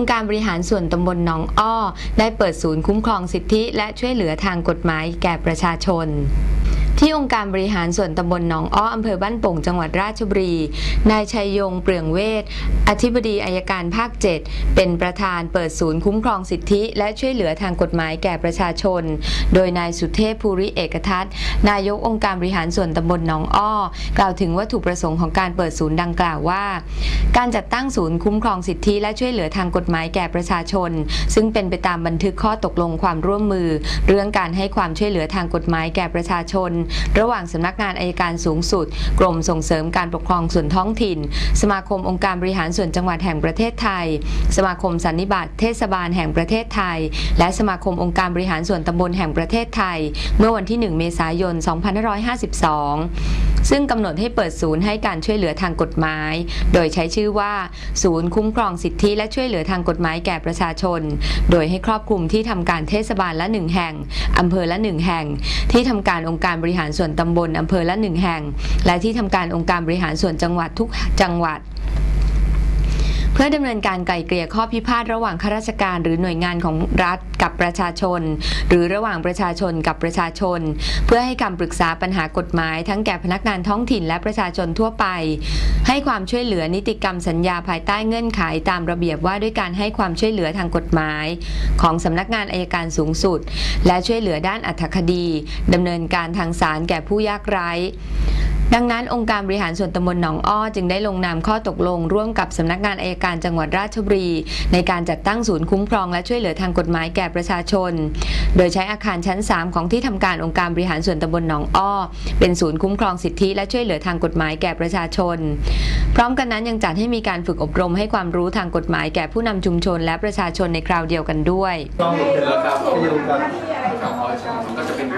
องค์การบริหารส่วนตำบลหนองอ้อ ได้เปิดศูนย์คุ้มครองสิทธิและช่วยเหลือทางกฎหมายแก่ประชาชน ที่องค์การบริหารส่วนตำบลหนองอ้ออำเภอบ้านโป่งจังหวัดราชบุรี นายชัยยงเปลืองเวทอธิบดีอายการภาค 7 เป็นประธานเปิดศูนย์คุ้มครองสิทธิ และช่วยเหลือทางกฎหมายแก่ประชาชน โดยนายสุเทพภูริเอกทัศน์ นายกองค์การบริหารส่วนตำบลหนองอ้อ กล่าวถึงวัตถุประสงค์ของการเปิดศูนย์ดังกล่าวว่า การจัดตั้งศูนย์คุ้มครองสิทธิ และช่วยเหลือทางกฎหมายแก่ประชาชน ซึ่งเป็นไปตามบันทึกข้อตกลงความร่วมมือ เรื่องการให้ความช่วยเหลือทางกฎหมายแก่ประชาชนระหว่างสำนักงานอายการสูงสุด กรมส่งเสริมการปกครองส่วนท้องถิ่น สมาคมองค์การบริหารส่วนจังหวัดแห่งประเทศไทย สมาคมสันนิบาตเทศบาลแห่งประเทศไทย และสมาคมองค์การบริหารส่วนตำบลแห่งประเทศไทย เมื่อวันที่ 1 เมษายน 2552ซึ่งกำหนดให้เปิดศูนย์ให้การช่วยเหลือทางกฎหมาย โดยใช้ชื่อว่า ศูนย์คุ้มครองสิทธิและช่วยเหลือทางกฎหมายแก่ประชาชน โดยให้ครอบคลุมที่ทำการเทศบาลละหนึ่งแห่งอำเภอละหนึ่งแห่ง ที่ทำการองค์การบริหารหารส่วนตำบลอำเภอละหนึ่งแห่ง และที่ทำการองค์การบริหารส่วนจังหวัดทุกจังหวัด พื่อดำเนินการไกล่เกลี่ยข้อพิพาทระหว่างข้าราชการหรือหน่วยงานของรัฐกับประชาชน หรือระหว่างประชาชนกับประชาชน เพื่อให้คำปรึกษาปัญหากฎหมาย ทั้งแก่พนักงานท้องถิ่นและประชาชนทั่วไป ให้ความช่วยเหลือนิติกรรมสัญญาภายใต้เงื่อนไขตามระเบียบว่าด้วยการให้ความช่วยเหลือทางกฎหมาย ของสำนักงานอายการสูงสุด และช่วยเหลือด้านอัธคดีดำเนินการทางศาลแก่ผู้ยากไร้ ดังนั้นองค์การบริหารส่วนตำบลหนองอ้อจึงได้ลงนามข้อตกลง ร่วมกับสำนักงานอายการจังหวัดราชบุรี ในการจัดตั้งศูนย์คุ้มครองและช่วยเหลือทางกฎหมายแก่ประชาชน โดยใช้อาคารชั้น 3 ของที่ทำการองค์การบริหารส่วนตำบลหนองอ้อ เป็นศูนย์คุ้มครองสิทธิและช่วยเหลือทางกฎหมายแก่ประชาชน พร้อมกันนั้นยังจัดให้มีการฝึกอบรมให้ความรู้ทางกฎหมายแก่ผู้นำชุมชน และประชาชนในคราวเดียวกันด้วยกล้องเสร็จแล้วครับที่ดูครับก็จะเป็น